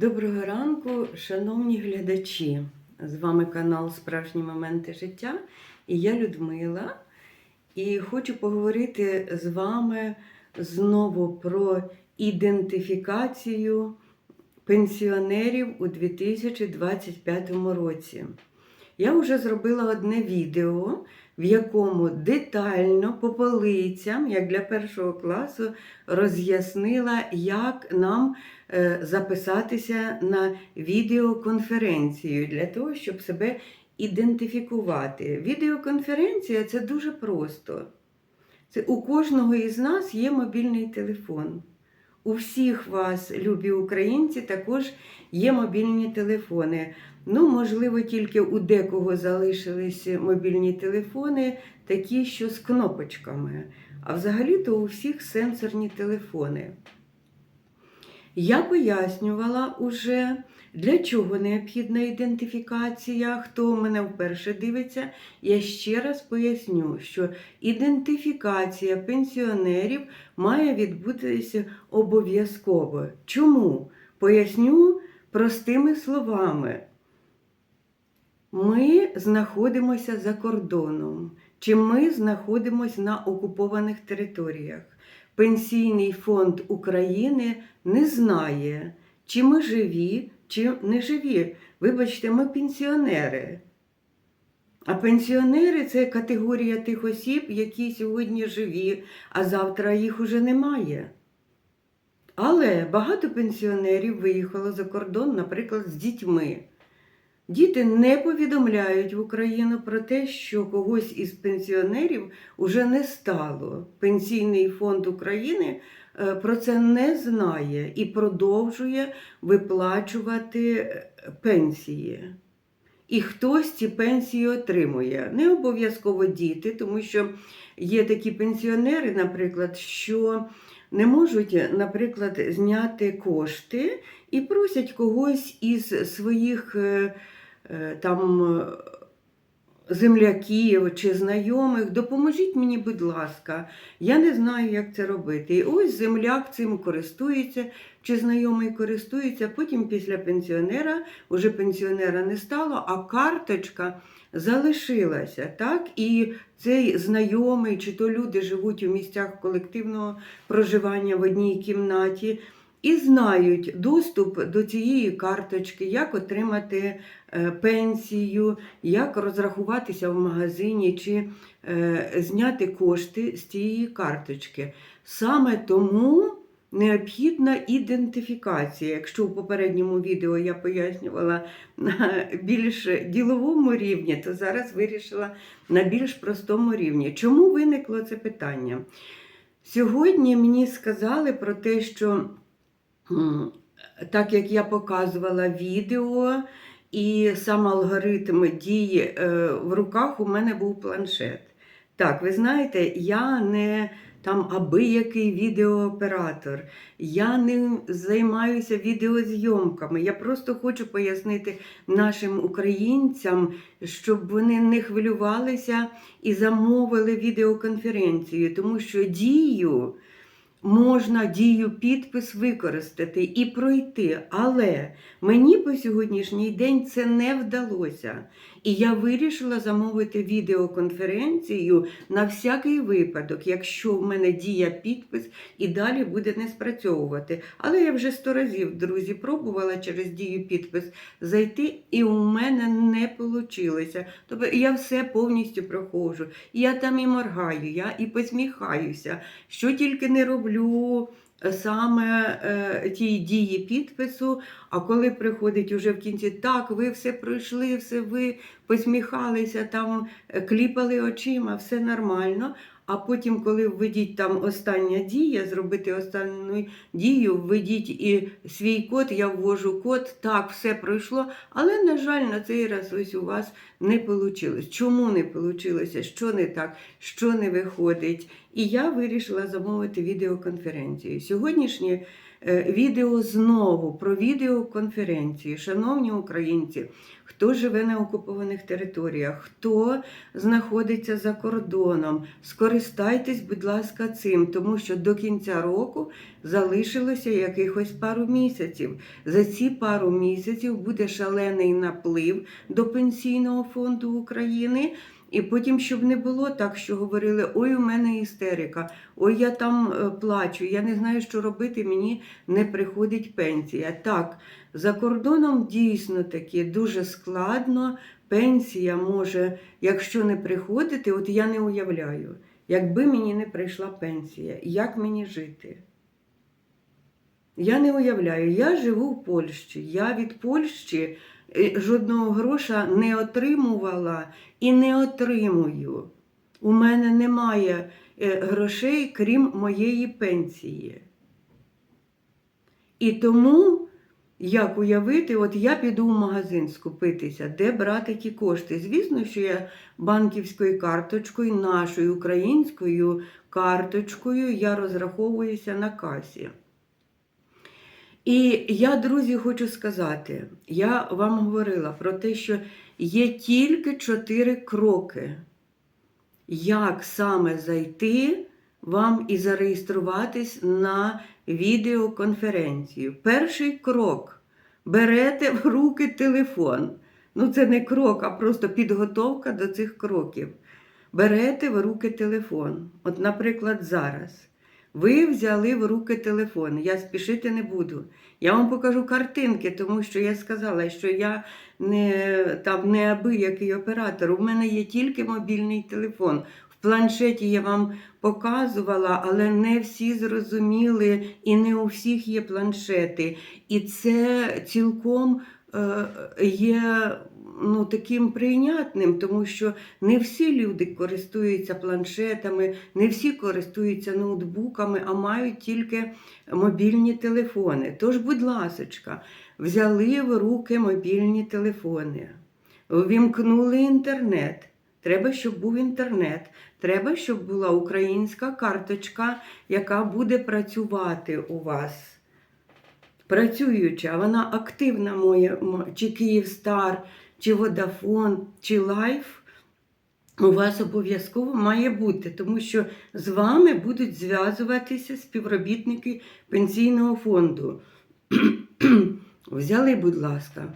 Доброго ранку, шановні глядачі. З вами канал Справжні моменти життя і я Людмила. І хочу поговорити з вами знову про ідентифікацію пенсіонерів у 2025 році. Я вже зробила одне відео, в якому детально по полицям, як для першого класу, роз'яснила, як нам е, записатися на відеоконференцію для того, щоб себе ідентифікувати. Відеоконференція це дуже просто. Це у кожного із нас є мобільний телефон. У всіх вас, любі українці, також є мобільні телефони. Ну, можливо, тільки у декого залишились мобільні телефони, такі, що з кнопочками. А взагалі-то у всіх сенсорні телефони. Я пояснювала уже, для чого необхідна ідентифікація. Хто мене вперше дивиться, я ще раз поясню, що ідентифікація пенсіонерів має відбутися обов'язково. Чому? Поясню простими словами. Ми знаходимося за кордоном, чи ми знаходимося на окупованих територіях. Пенсійний фонд України не знає, чи ми живі, чи не живі. Вибачте, ми пенсіонери. А пенсіонери це категорія тих осіб, які сьогодні живі, а завтра їх уже немає. Але багато пенсіонерів виїхало за кордон, наприклад, з дітьми. Діти не повідомляють в Україну про те, що когось із пенсіонерів уже не стало. Пенсійний фонд України е, про це не знає і продовжує виплачувати е, пенсії. І хтось ці пенсії отримує. Не обов'язково діти, тому що є такі пенсіонери, наприклад, що не можуть, наприклад, зняти кошти і просять когось із своїх е, там е, земляків чи знайомих, допоможіть мені, будь ласка, я не знаю, як це робити. І ось земляк цим користується, чи знайомий користується, потім після пенсіонера, уже пенсіонера не стало, а карточка залишилася. так? І цей знайомий, чи то люди живуть у місцях колективного проживання в одній кімнаті. І знають доступ до цієї карточки, як отримати е, пенсію, як розрахуватися в магазині чи е, зняти кошти з цієї карточки. Саме тому необхідна ідентифікація. Якщо в попередньому відео я пояснювала на більш діловому рівні, то зараз вирішила на більш простому рівні. Чому виникло це питання? Сьогодні мені сказали про те, що так як я показувала відео, і сам алгоритм дії е, в руках у мене був планшет. Так, ви знаєте, я не там абиякий відеооператор, я не займаюся відеозйомками. Я просто хочу пояснити нашим українцям, щоб вони не хвилювалися і замовили відеоконференцію, тому що дію можна дію підпис використати і пройти. Але мені по сьогоднішній день це не вдалося. І я вирішила замовити відеоконференцію на всякий випадок, якщо в мене дія підпис і далі буде не спрацьовувати. Але я вже сто разів, друзі, пробувала через дію підпис зайти, і у мене не вийшло. Тобто я все повністю проходжу. Я там і моргаю, я і посміхаюся, що тільки не роблю. Саме ті дії підпису, а коли приходить уже в кінці, так, ви все пройшли, все ви посміхалися, там е, кліпали очима, все нормально. А потім, коли введіть там остання дія, зробити останню дію, введіть і свій код, я ввожу код, так, все пройшло. Але, на жаль, на цей раз ось у вас не вийшло. Чому не вийшло? Що не так, що не виходить? І я вирішила замовити відеоконференцію. Сьогоднішнє відео знову про відеоконференції. Шановні українці, хто живе на окупованих територіях, хто знаходиться за кордоном, скористайтесь, будь ласка, цим, тому що до кінця року залишилося якихось пару місяців. За ці пару місяців буде шалений наплив до Пенсійного фонду України. І потім, щоб не було так, що говорили: ой, у мене істерика, ой, я там е, плачу, я не знаю, що робити, мені не приходить пенсія. Так, за кордоном дійсно таки дуже складно. Пенсія може, якщо не приходити, от я не уявляю, якби мені не прийшла пенсія, як мені жити? Я не уявляю, я живу в Польщі. Я від Польщі жодного гроша не отримувала і не отримую. У мене немає е, грошей, крім моєї пенсії. І тому, як уявити, от я піду в магазин скупитися, де брати ті кошти. Звісно, що я банківською карточкою, нашою українською карточкою, я розраховуюся на касі. І я, друзі, хочу сказати, я вам говорила про те, що є тільки чотири кроки, як саме зайти вам і зареєструватись на відеоконференцію. Перший крок берете в руки телефон. Ну, це не крок, а просто підготовка до цих кроків. Берете в руки телефон. От, наприклад, зараз. Ви взяли в руки телефон, я спішити не буду. Я вам покажу картинки, тому що я сказала, що я не там неабиякий оператор. У мене є тільки мобільний телефон. В планшеті я вам показувала, але не всі зрозуміли і не у всіх є планшети. І це цілком е, є ну, таким прийнятним, тому що не всі люди користуються планшетами, не всі користуються ноутбуками, а мають тільки мобільні телефони. Тож, будь ласочка, взяли в руки мобільні телефони, ввімкнули інтернет. Треба, щоб був інтернет. Треба, щоб була українська карточка, яка буде працювати у вас. Працююча, вона активна моя, чи Київстар, чи Водафон, чи Лайф. У вас обов'язково має бути, тому що з вами будуть зв'язуватися співробітники пенсійного фонду. Взяли, будь ласка,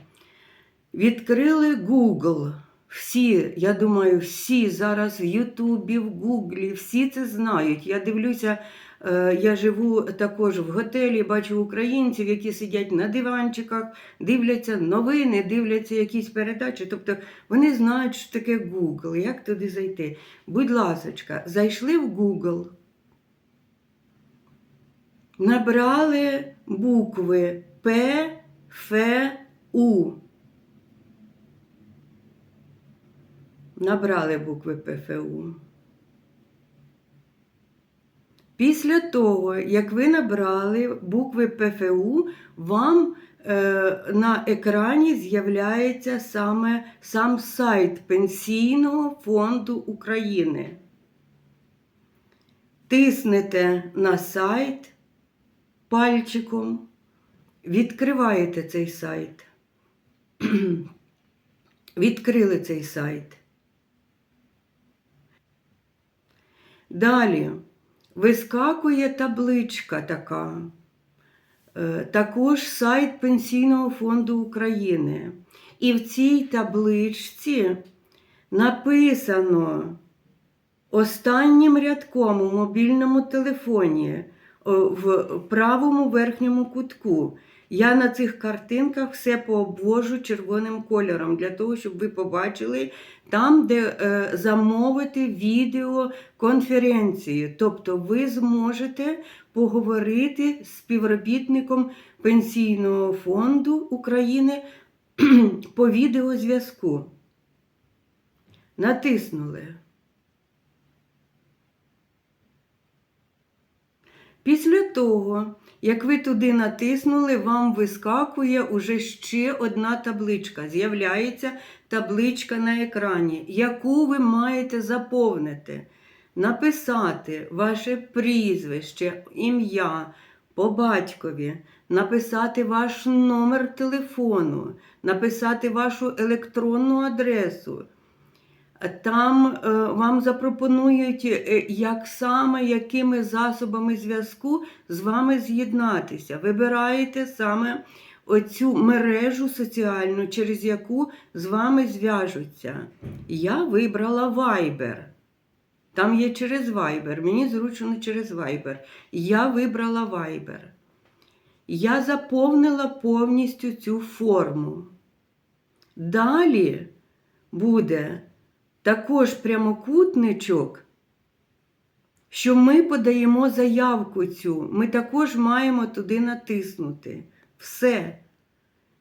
відкрили Google. Всі, я думаю, всі зараз в Ютубі, в Гуглі, всі це знають. Я дивлюся, я живу також в готелі, бачу українців, які сидять на диванчиках, дивляться новини, дивляться якісь передачі. Тобто вони знають, що таке Google, як туди зайти. Будь ласочка, зайшли в Google, набрали букви П, Ф, У. Набрали букви ПФУ. Після того, як ви набрали букви ПФУ, вам е, на екрані з'являється саме сам сайт Пенсійного фонду України. Тиснете на сайт пальчиком, відкриваєте цей сайт. Відкрили цей сайт. Далі вискакує табличка така. Е, Також сайт Пенсійного фонду України. І в цій табличці написано останнім рядком у мобільному телефоні в правому верхньому кутку. Я на цих картинках все пообвожу червоним кольором, для того, щоб ви побачили там, де е, замовити відеоконференцію. Тобто ви зможете поговорити з співробітником Пенсійного фонду України по відеозв'язку. Натиснули. Після того, як ви туди натиснули, вам вискакує уже ще одна табличка. З'являється табличка на екрані, яку ви маєте заповнити, написати ваше прізвище, ім'я, по батькові, написати ваш номер телефону, написати вашу електронну адресу. Там е, вам запропонують, е, як саме, якими засобами зв'язку з вами з'єднатися. Вибираєте саме оцю мережу соціальну, через яку з вами зв'яжуться. Я вибрала Viber. Там є через Viber. Мені зручно через Viber. Я вибрала Viber. Я заповнила повністю цю форму. Далі буде також прямокутничок, що ми подаємо заявку цю. Ми також маємо туди натиснути. Все.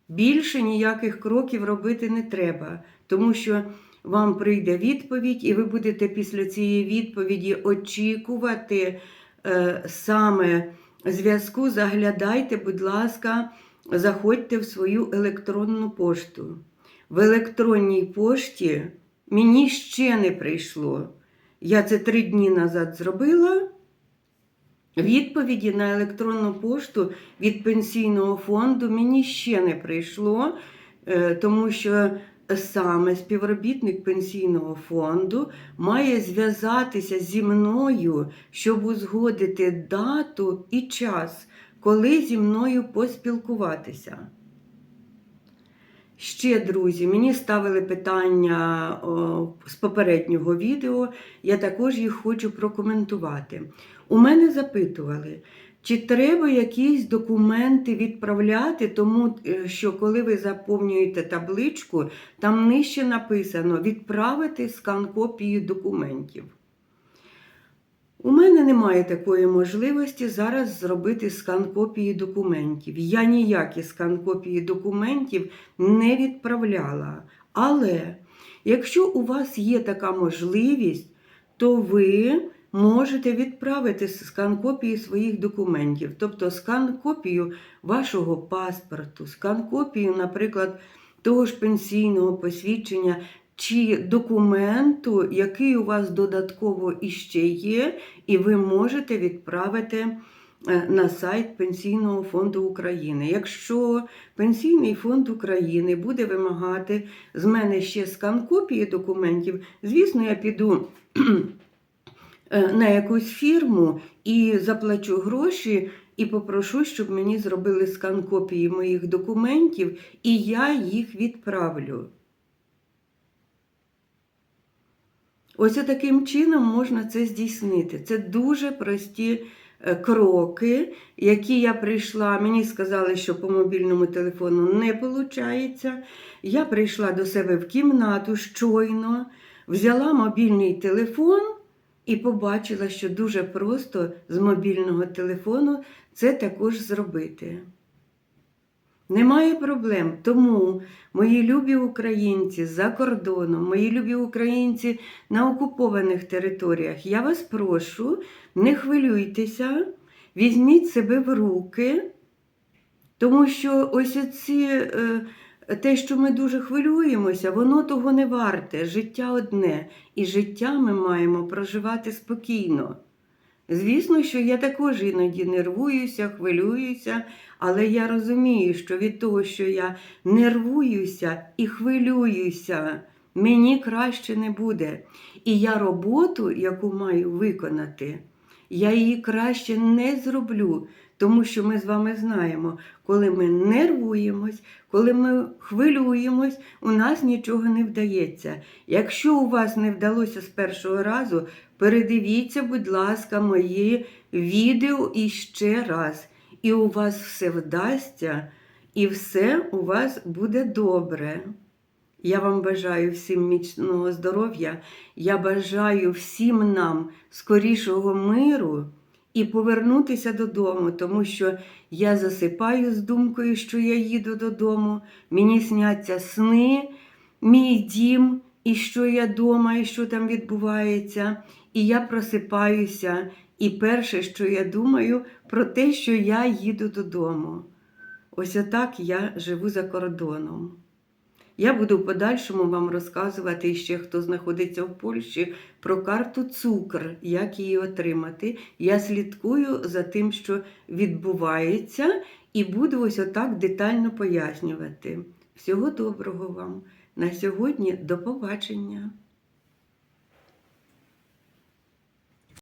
Більше ніяких кроків робити не треба, тому що вам прийде відповідь, і ви будете після цієї відповіді очікувати е, саме зв'язку. Заглядайте, будь ласка, заходьте в свою електронну пошту. В електронній пошті мені ще не прийшло. Я це три дні назад зробила. Відповіді на електронну пошту від пенсійного фонду мені ще не прийшло, е, тому що саме співробітник пенсійного фонду має зв'язатися зі мною, щоб узгодити дату і час, коли зі мною поспілкуватися. Ще, друзі, мені ставили питання з попереднього відео, я також їх хочу прокоментувати. У мене запитували, чи треба якісь документи відправляти, тому е, що коли ви заповнюєте табличку, там нижче написано відправити скан копії документів. Мене немає такої можливості зараз зробити скан копії документів. Я ніякі скан копії документів не відправляла. Але якщо у вас є така можливість, то ви можете відправити скан копії своїх документів, тобто скан копію вашого паспорту, скан копію, наприклад, того ж пенсійного посвідчення чи документу, який у вас додатково іще є, і ви можете відправити е, на сайт Пенсійного фонду України. Якщо Пенсійний фонд України буде вимагати з мене ще скан копії документів, звісно, я піду. е, На якусь фірму і заплачу гроші, і попрошу, щоб мені зробили скан копії моїх документів, і я їх відправлю. Ось таким чином можна це здійснити. Це дуже прості е, кроки, які я прийшла. Мені сказали, що по мобільному телефону не виходить. Я прийшла до себе в кімнату щойно, взяла мобільний телефон і побачила, що дуже просто з мобільного телефону це також зробити. Немає проблем. Тому, мої любі українці за кордоном, мої любі українці на окупованих територіях, я вас прошу, не хвилюйтеся, візьміть себе в руки, тому що ось ці, е, те, що ми дуже хвилюємося, воно того не варте. Життя одне, і життя ми маємо проживати спокійно. Звісно, що я також іноді нервуюся, хвилююся, але я розумію, що від того, що я нервуюся і хвилююся, мені краще не буде. І я роботу, яку маю виконати, я її краще не зроблю, тому що ми з вами знаємо, коли ми нервуємось, коли ми хвилюємось, у нас нічого не вдається. Якщо у вас не вдалося з першого разу, передивіться, будь ласка, мої відео іще раз. І у вас все вдасться, і все у вас буде добре. Я вам бажаю всім міцного здоров'я. Я бажаю всім нам скорішого миру і повернутися додому, тому що я засипаю з думкою, що я їду додому. Мені сняться сни, мій дім, і що я вдома, і що там відбувається. І я просипаюся. І перше, що я думаю, про те, що я їду додому. Ось отак я живу за кордоном. Я буду в подальшому вам розказувати ще, хто знаходиться в Польщі, про карту цукр, як її отримати. Я слідкую за тим, що відбувається, і буду ось отак детально пояснювати. Всього доброго вам. На сьогодні до побачення.